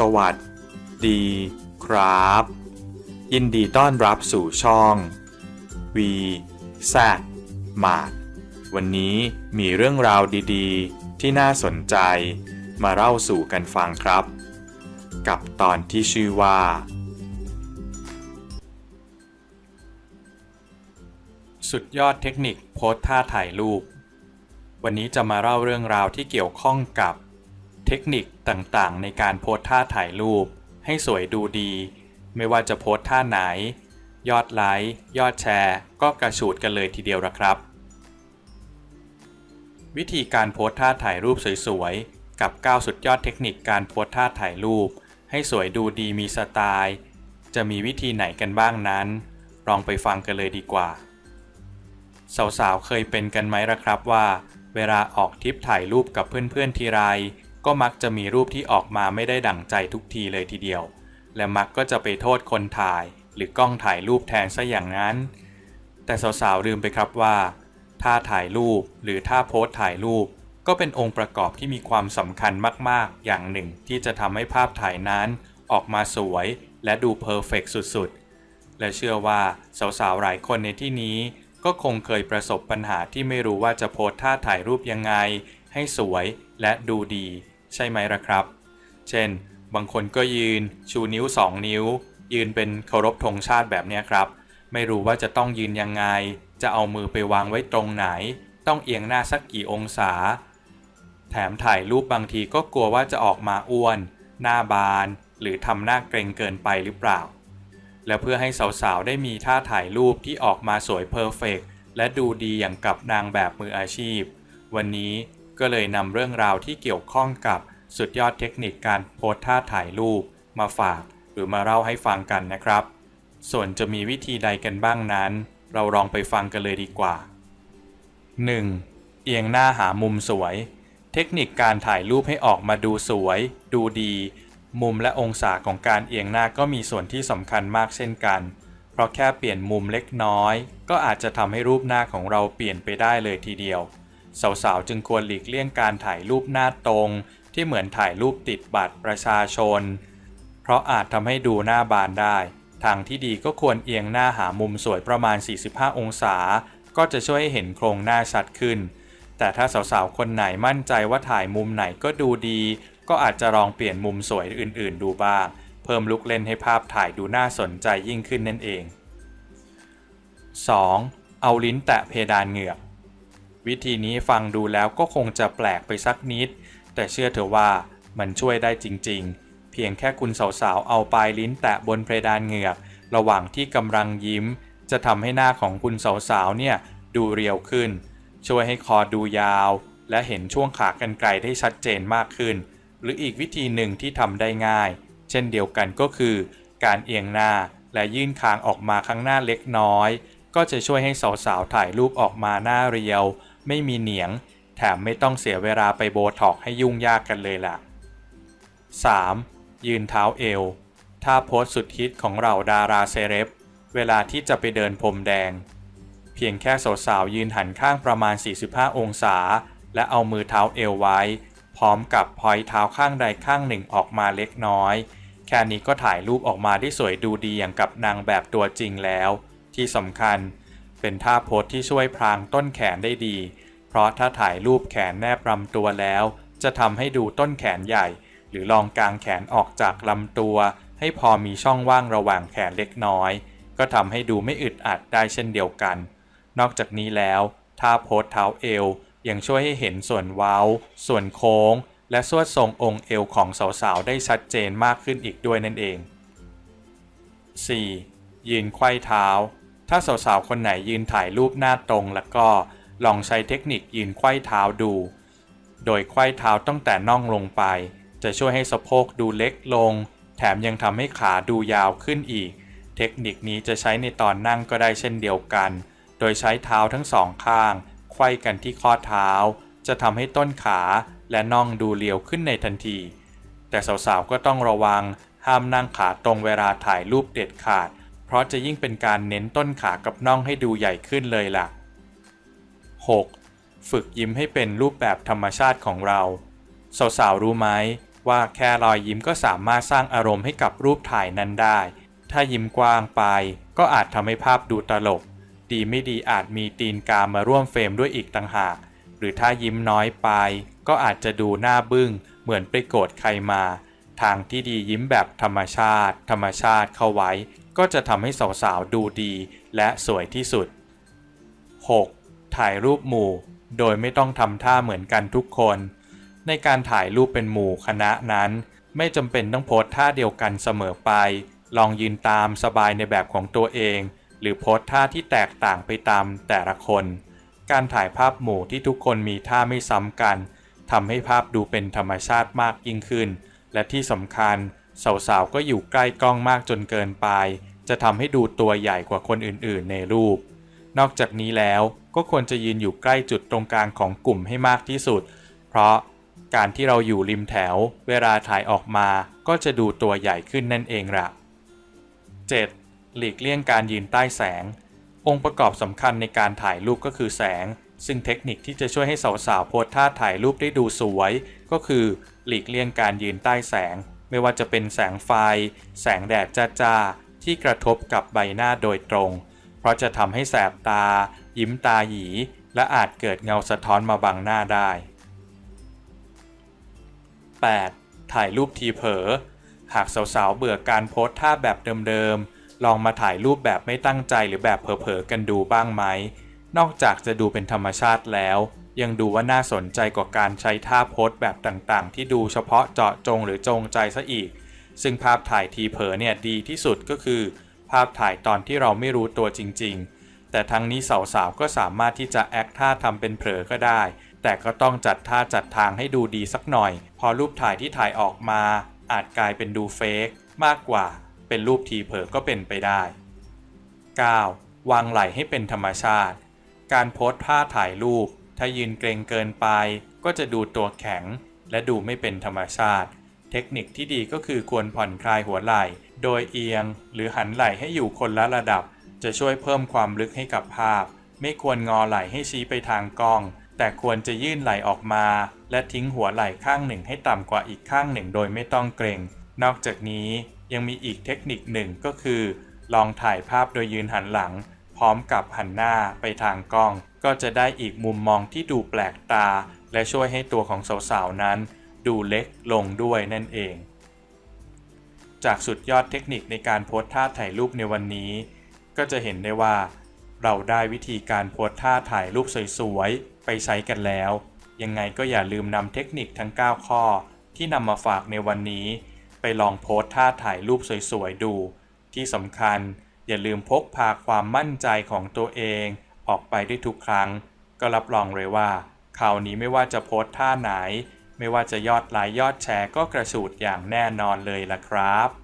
สวัสดีครับ ยินดีต้อนรับสู่ช่อง V Z มาดวันนี้มีเรื่องราวดีๆ ที่น่าสนใจมาเล่าสู่กันฟังครับ กับตอนที่ชื่อว่า สุดยอดเทคนิคโพสท่าถ่ายรูป วันนี้จะมาเล่าเรื่องราวที่เกี่ยวข้องกับ เทคนิคต่างๆ ในการโพสท่าถ่ายรูป ให้สวยดูดี ไม่ว่าจะโพสท่าไหน ยอดไลค์ ยอดแชร์ ก็กระฉูดกันเลยทีเดียวละครับ วิธีการโพสท่าถ่ายรูปสวยๆ กับ 9 สุดยอดเทคนิคการโพสท่าถ่ายรูป ให้สวยดูดีมีสไตล์ จะมีวิธีไหนกันบ้างนั้น ลองไปฟังกันเลยดีกว่า สาวๆ เคยเป็นกันไหมละครับว่า เวลาออกทริปถ่ายรูปกับเพื่อนๆทีไร ก็มักจะมีรูปที่ออกมาไม่ได้ดั่งใจทุกทีเลยทีเดียว และมักก็จะไปโทษคนถ่าย หรือกล้องถ่ายรูปแทนซะอย่างนั้น แต่สาวๆลืมไปครับว่าท่าถ่ายรูปหรือท่าโพสถ่ายรูป ก็เป็นองค์ประกอบที่มีความสำคัญมากๆ อย่างหนึ่งที่จะทำให้ภาพถ่ายนั้น ออกมาสวยและดูเพอร์เฟกสุดๆ และเชื่อว่าสาวๆหลายคนในที่นี้ ก็คงเคยประสบปัญหาที่ไม่รู้ว่าจะโพสท่าถ่ายรูปยังไง ให้สวยและดูดี ใช่ไหมล่ะครับ เช่น บางคนก็ยืนชูนิ้ว 2 นิ้ว ยืนเป็นเคารพธงชาติแบบนี้ครับ ไม่รู้ว่าจะต้องยืนยังไง จะเอามือไปวางไว้ตรงไหน ต้องเอียงหน้าสักกี่องศา แถมถ่ายรูปบางทีก็กลัวว่าจะออกมาอ้วน หน้าบาน หรือทำหน้าเกรงเกินไปหรือเปล่า และเพื่อให้สาวๆได้มีท่าถ่ายรูปที่ออกมาสวยเพอร์เฟกและดูดีอย่างกับนางแบบมืออาชีพ วันนี้ ก็เลยนำเรื่องราวที่เกี่ยวข้องกับสุดยอดเทคนิคการโพสท่าถ่ายรูป มาฝากหรือมาเล่าให้ฟังกันนะครับ ส่วนจะมีวิธีใดกันบ้างนั้น เราลองไปฟังกันเลยดีกว่า 1. เอียงหน้าหามุมสวย เทคนิคการถ่ายรูปให้ออกมาดูสวย ดูดี มุมและองศาของการเอียงหน้าก็มีส่วนที่สำคัญมากเช่นกัน เพราะแค่เปลี่ยนมุมเล็กน้อย ก็อาจจะทำให้รูปหน้าของเราเปลี่ยนไปได้เลยทีเดียว สาวๆ จึงควรหลีกเลี่ยงการถ่ายรูปหน้าตรง ที่เหมือนถ่ายรูปติดบัตรประชาชน เพราะอาจทำให้ดูหน้าบานได้ ทางที่ดีก็ควรเอียงหน้าหามุมสวยประมาณ 45 องศา ก็จะช่วยให้เห็นโครงหน้าชัดขึ้น แต่ถ้าสาวๆ คนไหนมั่นใจว่าถ่ายมุมไหนก็ดูดี ก็อาจจะลองเปลี่ยนมุมสวยอื่นๆ ดูบ้าง เพิ่มลุกเล่นให้ภาพถ่ายดูน่าสนใจยิ่งขึ้นนั่นเอง 2. เอาลิ้นแตะเพดานเหงือก วิธีนี้ฟังดูแล้วก็คงจะแปลกไปสักนิด แต่เชื่อเถอะว่ามันช่วยได้จริงๆ เพียงแค่คุณสาวๆ เอาปลายลิ้นแตะบนเพดานเหงือก ระหว่างที่กำลังยิ้ม จะทำให้หน้าของคุณสาวๆ เนี่ยดูเรียวขึ้น ช่วยให้คอดูยาว และเห็นช่วงขากรรไกรได้ชัดเจนมากขึ้น หรืออีกวิธีหนึ่งที่ทำได้ง่าย เช่นเดียวกันก็คือ การเอียงหน้าและยื่นคางออกมาข้างหน้าเล็กน้อย ก็จะช่วยให้สาวๆ ถ่ายรูปออกมาหน้าเรียว ไม่มีเหนียง แถมไม่ต้องเสียเวลาไปโบท็อกให้ยุ่งยากกันเลยล่ะ 3. ยืนเท้าเอว ถ้าโพสสุดฮิตของเราดาราเซเลบเวลาที่จะไปเดินพรมแดง เพียงแค่สาวๆยืนหันข้างประมาณ 45 องศา และเอามือเท้าเอวไว้ พร้อมกับพอยเท้าข้างใดข้างหนึ่งออกมาเล็กน้อย แค่นี้ก็ถ่ายรูปออกมาได้สวยดูดีอย่างกับนางแบบตัวจริงแล้ว ที่สำคัญ เป็นท่าโพสที่ช่วยพรางต้นแขนได้ดี เพราะถ้าถ่ายรูปแขนแนบลำตัวแล้ว จะทำให้ดูต้นแขนใหญ่ หรือลองกางแขนออกจากลำตัว ให้พอมีช่องว่างระหว่างแขนเล็กน้อย ก็ทำให้ดูไม่อึดอัดได้เช่นเดียวกัน นอกจากนี้แล้วท่าโพสเท้าเอวยังช่วยให้เห็นส่วนเว้า ส่วนโค้ง และสวดทรงองค์เอวของสาวๆ ได้ชัดเจนมากขึ้นอีกด้วยนั่นเอง 4. ยืนไขว้เท้า ถ้าสาวๆ คนไหนยืนถ่ายรูปหน้าตรงแล้วก็ลองใช้เทคนิคยืนไขว้เท้าดู โดยไขว้เท้าตั้งแต่น่องลงไป จะช่วยให้สะโพกดูเล็กลง แถมยังทำให้ขาดูยาวขึ้นอีก เทคนิคนี้จะใช้ในตอนนั่งก็ได้เช่นเดียวกัน โดยใช้เท้าทั้งสองข้าง ไขว้กันที่ข้อเท้า จะทำให้ต้นขาและน่องดูเรียวขึ้นในทันที แต่สาวๆ ก็ต้องระวัง ห้ามนั่งขาตรงเวลาถ่ายรูปเด็ดขาดเราะจะยิ่งเป็นการเน้นต้นขากับน่องให้ดูใหญ่ขึ้นเลยล่ะ 6. ฝึกยิ้มให้เป็นรูปแบบธรรมชาติของเรา สาวๆรู้ไหมว่าแค่รอยยิ้มก็สามารถสร้างอารมณ์ให้กับรูปถ่ายนั้นได้ ถ้ายิ้มกว้างไป ก็อาจทำให้ภาพดูตลก ดีไม่ดีอาจมีตีนกามาร่วมเฟรมด้วยอีกต่างหาก หรือถ้ายิ้มน้อยไป ก็อาจจะดูหน้าบึ้ง เหมือนไปโกรธใครมา ทางที่ดียิ้มแบบธรรมชาติ ธรรมชาติเข้าไว้ ก็จะทำให้สาวๆดูดีและสวยที่สุด 6. ถ่ายรูปหมู่ โดยไม่ต้องทำท่าเหมือนกันทุกคน ในการถ่ายรูปเป็นหมู่คณะนั้น ไม่จำเป็นต้องโพสท่าเดียวกันเสมอไป ลองยืนตามสบายในแบบของตัวเอง หรือโพสท่าที่แตกต่างไปตามแต่ละคน การถ่ายภาพหมู่ที่ทุกคนมีท่าไม่ซ้ำกันทำให้ภาพดูเป็นธรรมชาติมากยิ่งขึ้น และที่สำคัญ สาวๆก็อยู่ใกล้กล้องมากจนเกินไป จะทำให้ดูตัวใหญ่กว่าคนอื่นๆในรูป นอกจากนี้แล้วก็ควรจะยืนอยู่ใกล้จุดตรงกลางของกลุ่มให้มากที่สุด เพราะการที่เราอยู่ริมแถว เวลาถ่ายออกมาก็จะดูตัวใหญ่ขึ้นนั่นเองละ 7. หลีกเลี่ยงการยืนใต้แสง องค์ประกอบสำคัญในการถ่ายรูปก็คือแสง ซึ่งเทคนิคที่จะช่วยให้สาวๆโพสท่าถ่ายรูปได้ดูสวย ก็คือ หลีกเลี่ยงการยืนใต้แสง ไม่ว่าจะเป็นแสงไฟ แสงแดดจ้าๆ ที่กระทบกับใบหน้าโดยตรง เพราะจะทำให้แสบตา ยิ้มตาหยี และอาจเกิดเงาสะท้อนมาบังหน้าได้ 8. ถ่ายรูปทีเผลอ หากสาวๆ เบื่อการโพสท่าแบบเดิมๆ ลองมาถ่ายรูปแบบไม่ตั้งใจหรือแบบเผลอๆ กันดูบ้างไหม นอกจากจะดูเป็นธรรมชาติแล้ว ยังดูว่าน่าสนใจกว่าการใช้ท่าโพสแบบต่างๆ ที่ดูเฉพาะเจาะจงหรือจงใจซะอีก ซึ่งภาพถ่ายทีเผลอเนี่ยดีที่สุดก็คือ ภาพถ่ายตอนที่เราไม่รู้ตัวจริง ๆ แต่ทั้งนี้สาวๆก็สามารถที่จะแอคท่าทำเป็นเผลอก็ได้ แต่ก็ต้องจัดท่าจัดทางให้ดูดีสักหน่อย พอรูปถ่ายที่ถ่ายออกมา อาจกลายเป็นดูเฟกมากกว่า เป็นรูปทีเผลอก็เป็นไปได้ 9. วางไหล่ให้เป็นธรรมชาติ การโพสท่าถ่ายรูป ถ้ายืนเกรงเกินไป ก็จะดูตัวแข็ง และดูไม่เป็นธรรมชาติ เทคนิคที่ดีก็คือควรผ่อนคลายหัวไหล่ โดยเอียง หรือหันไหล่ให้อยู่คนละระดับ จะช่วยเพิ่มความลึกให้กับภาพ ไม่ควรงอไหล่ให้ชี้ไปทางกล้อง แต่ควรจะยื่นไหล่ออกมา และทิ้งหัวไหล่ข้างหนึ่งให้ต่ำกว่าอีกข้างหนึ่ง โดยไม่ต้องเกรง นอกจากนี้ยังมีอีกเทคนิคหนึ่งก็คือ ลองถ่ายภาพโดยยืนหันหลัง พร้อมกับหันหน้าไปทางกล้อง ก็จะได้อีกมุมมองที่ดูแปลกตา และช่วยให้ตัวของสาวๆนั้น ดูเล็กลงด้วยนั่นเอง จากสุดยอดเทคนิคในการโพสท่าถ่ายรูปในวันนี้ ก็จะเห็นได้ว่า เราได้วิธีการโพสท่าถ่ายรูปสวยๆไปใช้กันแล้ว ยังไงก็อย่าลืมนำเทคนิคทั้ง 9 ข้อ ที่นำมาฝากในวันนี้ ไปลองโพสท่าถ่ายรูปสวยๆดู ที่สำคัญ อย่าลืมพกพาความมั่นใจของตัวเองออกไปได้ทุกครั้ง ก็รับรองเลยว่าคราวนี้ไม่ว่าจะโพสท่าไหน ไม่ว่าจะยอดไลค์ยอดแชร์ก็กระสูดอย่างแน่นอนเลยล่ะครับ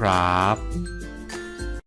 ครับ